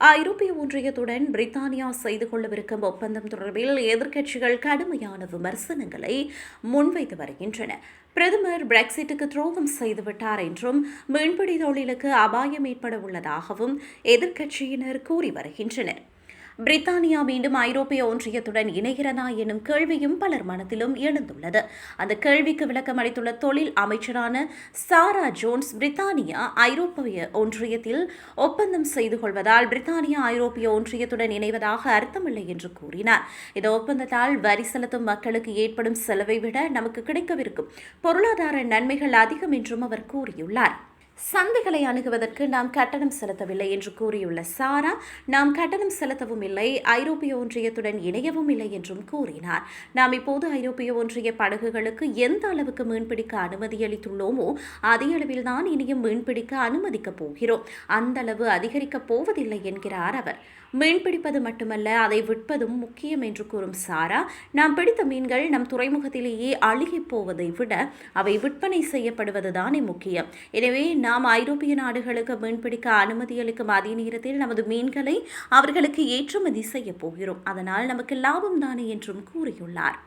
ஐரோப்பிய ஒன்றியத்துடன் பிரித்தானியா செய்து கொள்ளவிருக்கும் ஒப்பந்தம் தொடர்பில் எதிர்க்கட்சிகள் கடுமையான விமர்சனங்களை முன்வைத்து வருகின்றன. பிரதமர் பிரெக்சிட்டுக்கு துரோகம் செய்துவிட்டார் என்றும் மீன்பிடி தொழிலுக்கு அபாயம் ஏற்பட உள்ளதாகவும் எதிர்க்கட்சியினர் கூறி வருகின்றனர். பிரித்தானியா மீண்டும் ஐரோப்பிய ஒன்றியத்துடன் இணைகிறதா எனும் கேள்வியும் பலர் மனத்திலும் எழுந்துள்ளது. அந்த கேள்விக்கு விளக்கம் அளித்துள்ள தொழில் அமைச்சரான சாரா ஜோன்ஸ் பிரித்தானியா ஐரோப்பிய ஒன்றியத்தில் ஒப்பந்தம் செய்து கொள்வதால் பிரித்தானியா ஐரோப்பிய ஒன்றியத்துடன் இணைவதாக அர்த்தமில்லை என்று கூறினார். இந்த ஒப்பந்தத்தால் வரி செலுத்தும் மக்களுக்கு ஏற்படும் செலவை விட நமக்கு கிடைக்கவிருக்கும் பொருளாதார நன்மைகள் அதிகம் என்றும் அவர் கூறியுள்ளார். சந்தைகளை அணுகுவதற்கு நாம் கட்டணம் செலுத்தவில்லை என்று கூறியுள்ள சாரா நாம் கட்டணம் செலுத்தவும் இல்லை ஐரோப்பிய ஒன்றியத்துடன் இணையவும் இல்லை என்றும் கூறினார். நாம் இப்போது ஐரோப்பிய ஒன்றிய படகுகளுக்கு எந்த அளவுக்கு மீன்பிடிக்க அனுமதி அளித்துள்ளோமோ அதே அளவில் தான் இனியும் மீன்பிடிக்க அனுமதிக்கப் போகிறோம். அந்த அளவு அதிகரிக்கப் போவதில்லை என்கிறார் அவர். மீன்பிடிப்பது மட்டுமல்ல அதை விற்பதும் முக்கியம் என்று கூறும் சாரா நாம் பிடித்த மீன்கள் நம் துறைமுகத்திலேயே அழுகிப் போவதை விட அவை விற்பனை செய்யப்படுவதுதானே முக்கியம். எனவே நாம் ஐரோப்பிய நாடுகளுக்கு மீன்பிடிக்க அனுமதி அளிக்கும் அதே நேரத்தில் நமது மீன்களை அவர்களுக்கு ஏற்றுமதி செய்ய போகிறோம். அதனால் நமக்கு லாபம் தானே என்றும் கூறியுள்ளார்.